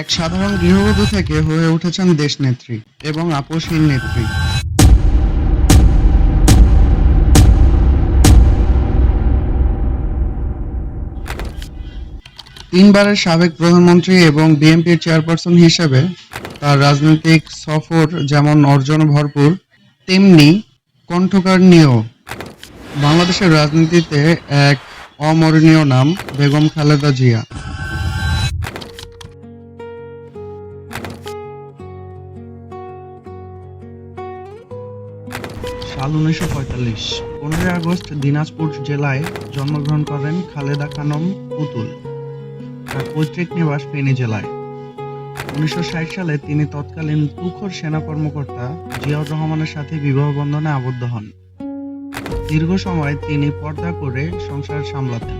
এক সাধারণ গৃহবধূ থেকে হয়ে উঠেছেন দেশনেত্রী এবং আপোষহীন নেত্রী। তিনবারের সাবেক প্রধানমন্ত্রী এবং বিএনপির চেয়ারপারসন হিসেবে তার রাজনৈতিক সফর যেমন অর্জন ভরপুর, তেমনি কণ্ঠকারণীয় বাংলাদেশের রাজনীতিতে এক অমরণীয় নাম, বেগম খালেদা জিয়া। সাল উনিশশো পঁয়তাল্লিশ। পনেরোই আগস্ট দিনাজপুর জেলায় জন্মগ্রহণ করেন খালেদা খানম পুতুল, তার পৈতৃক নিবাস ফেনী জেলায়। উনিশশো ষাট সালে তিনি তৎকালীন তুখোর সেনা কর্মকর্তা জিয়াউর রহমানের সাথে বিবাহ বন্ধনে আবদ্ধ হন। দীর্ঘ সময় তিনি পর্দা করে সংসার সামলাতেন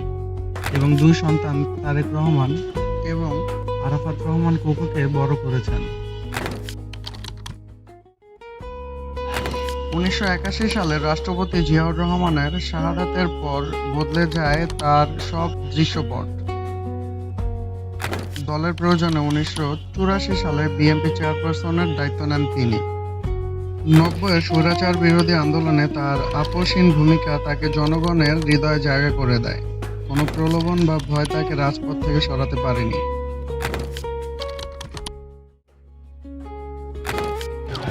এবং দুই সন্তান তারেক রহমান এবং আরাফাত রহমান কোকোকে বড় করেছেন। উনিশশো একাশি সালে রাষ্ট্রপতি জিয়াউর রহমানের শাহাদাতের পর বদলে যায় তার সব দৃশ্যপট। দলের প্রয়োজনে উনিশশো চুরাশি সালে বিএনপি চেয়ারপারসনের দায়িত্ব নেন তিনি। নব্বই স্বৈরাচার বিরোধী আন্দোলনে তার আপসীন ভূমিকা তাকে জনগণের হৃদয়ে জায়গা করে দেয়। কোনো প্রলোভন বা ভয় তাকে রাজপথ থেকে সরাতে পারেনি।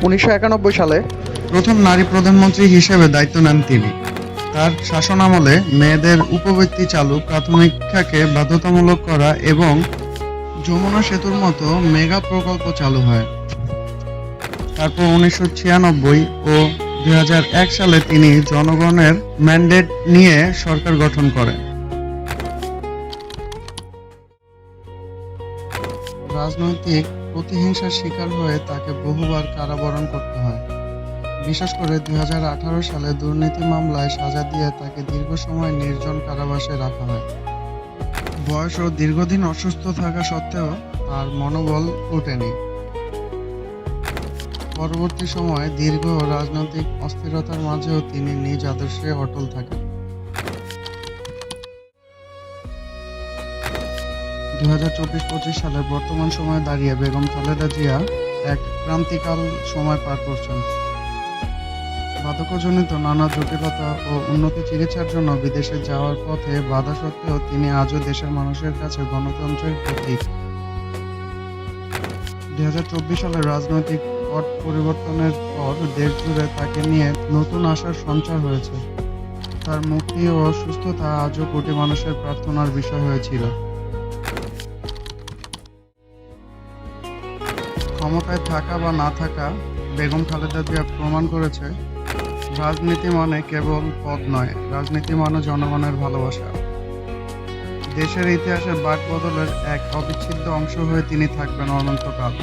উনিশশো একানব্বই সালে প্রথম নারী প্রধানমন্ত্রী হিসেবে দায়িত্ব নেন তিনি। তার শাসনামলে মেয়েদের উপবৃত্তি চালু, প্রাথমিক শিক্ষাকে বাধ্যতামূলক করা এবং যমুনা সেতুর মতো মেগা প্রকল্প চালু হয়। তারপর উনিশশো ছিয়ানব্বই ও দু হাজার এক সালে তিনি জনগণের ম্যান্ডেট নিয়ে সরকার গঠন করেন। রাজনৈতিক প্রতিহিংসার শিকার হয়ে তাকে বহুবার কারাবরণ করতে হয়। বিশেষ করে দুই হাজার আঠারো সালে দুর্নীতি মামলায় সাজা দিয়ে তাকে দীর্ঘ সময় নির্জন কারাবাসে রাখা হয়। বয়স ও দীর্ঘদিন অসুস্থ থাকা সত্ত্বেও তার মনোবল ওঠেনি। পরবর্তী সময়ে দীর্ঘ রাজনৈতিক অস্থিরতার মাঝেও তিনি নিজ আদর্শে অটল থাকেন। দুই হাজার চব্বিশ পঁচিশ সালে বর্তমান সময়ে দাঁড়িয়ে বেগম খালেদা জিয়া এক ক্রান্তিকাল সময় পার করছেন। বাধকজনিত নানা জটিলতা ও উন্নত চিকিৎসার জন্য বিদেশে যাওয়ার পথে বাধা সত্ত্বেও তিনি আজও দেশের মানুষের কাছে গণতন্ত্রের প্রতীক। দুই হাজার চব্বিশ সালের রাজনৈতিক পট পরিবর্তনের পর দেশ জুড়ে তাকে নিয়ে নতুন আশার সঞ্চার হয়েছে। তার মুক্তি ও সুস্থতা আজও কোটি মানুষের প্রার্থনার বিষয় হয়েছিল। ক্ষমতায় থাকা বা না থাকা বেগম খালেদা জিয়া প্রমাণ করেছে রাজনীতি মানে কেবল পদ নয়, রাজনীতি মানে জনগণের ভালোবাসা। দেশের ইতিহাসে বাক বদলের এক অবিচ্ছেদ্য অংশ হয়ে তিনি থাকবেন অনন্তকাল।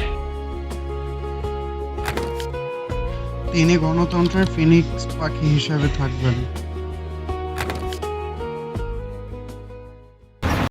তিনি গণতন্ত্রের ফিনিক্স পাখি হিসেবে থাকবেন।